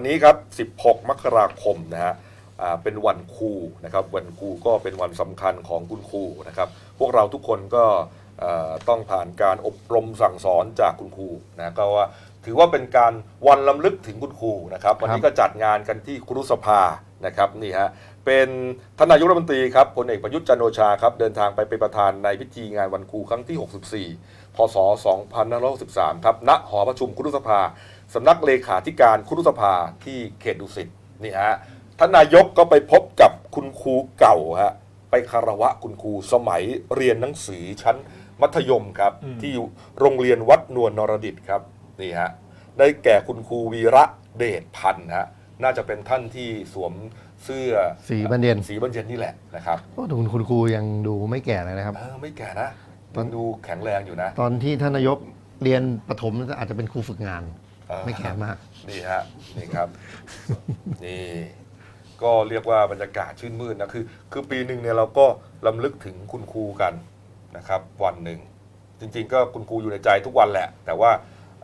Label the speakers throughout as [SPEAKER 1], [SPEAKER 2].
[SPEAKER 1] วันนี้ครับ 16 มกราคมนะฮะเป็นวันครูนะครับ วันครูก็เป็นวันสำคัญของคุณครูนะครับ พวกเราทุกคนก็ต้องผ่านการอบรมสั่งสอนจากคุณครูนะก็ว่า ถือว่าเป็นการวันลำลึกถึงคุณครูนะครับ วันนี้ก็จัดงานกันที่ครุสภานะครับนี่ฮะเป็นท่านนายกรัฐมนตรีครับพลเอกประยุทธ์จันทร์โอชาครับเดินทางไปเป็นประธานในพิธีงานวันครูครั้งที่ 64 พศ 2563 ครับณหอประชุมครุสภาสำนักเลขาธิการครุสภาที่เขตดุสิตนี่ฮะท่านนายกก็ไปพบกับคุณครูเก่าฮะไปคารวะคุณครูสมัยเรียนหนังสือชั้นมัธยมครับที่อยู่โรงเรียนวัดนวลนรดิตครับ นี่ฮะได้แก่คุณครูวีระเดชพันธ์ฮะน่าจะเป็นท่านที่สวมเสื้อ
[SPEAKER 2] สีบานเย็น
[SPEAKER 1] สีบานเย็นนี่แหละนะครับ
[SPEAKER 2] โอ้ดูคุณครูยังดูไม่แก่เลยนะครับ
[SPEAKER 1] เออไม่แก่นะยังดูแข็งแรงอยู่นะ
[SPEAKER 2] ตอนที่ท่านนายกเรียนประถมอาจจะเป็นครูฝึกงาน
[SPEAKER 1] อ่า
[SPEAKER 2] ไม่แก่มาก
[SPEAKER 1] นี่ฮะนี่ครับนี่ก็เรียกว่าบรรยากาศชื่นมื่นนะคือ คือปีหนึ่งเนี่ยเราก็ลำลึกถึงคุณครูกันนะครับ วันหนึ่งจริง ๆ ก็คุณครูอยู่ในใจทุกวันแหละ แต่ว่า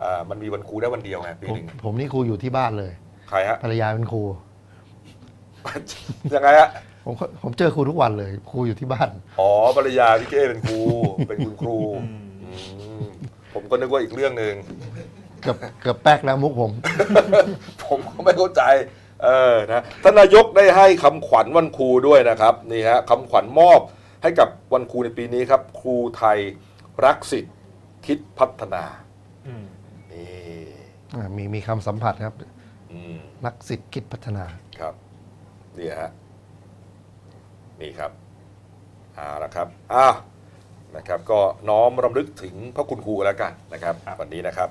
[SPEAKER 1] อ่ามันมีวันครูได้วันเดียวไงปี
[SPEAKER 2] ผม
[SPEAKER 1] หนึ่ง
[SPEAKER 2] ผมนี่ครูอยู่ที่บ้านเลย
[SPEAKER 1] ใครฮะ
[SPEAKER 2] ภรรยาเป็นครู
[SPEAKER 1] ยังไงฮะ
[SPEAKER 2] ผมก็ผมเจอครูทุกวันเลย ครูอยู่ที่บ้าน
[SPEAKER 1] อ๋อภรรยาพี่เก้เป็นครู เป็นคุณครูอืมผมก็นึกว่าอีกเรื่องหนึ่ง
[SPEAKER 2] เกือบเกือบแป๊กแล้วมุกผม
[SPEAKER 1] ผมก็ไม่เข้าใจ เออ นะ ท่านนายกได้ให้คำขวัญวันครูด้วยนะครับ นี่ฮะคำขวัญมอบให้กับวันครูในปีนี้ครับ ครูไทยรักสิทธิ์คิดพัฒนา
[SPEAKER 3] อืม
[SPEAKER 1] นี่
[SPEAKER 2] อ่ามีมีคำสัมผัสครับ
[SPEAKER 1] อืม
[SPEAKER 2] นักสิทธิ์คิดพัฒนา
[SPEAKER 1] ครับนี่ฮะนี่ครับเอาละครับอ้าวนะครับ ก็น้อมรำลึกถึงพระคุณครูแล้วกันนะครับ วันนี้นะครับ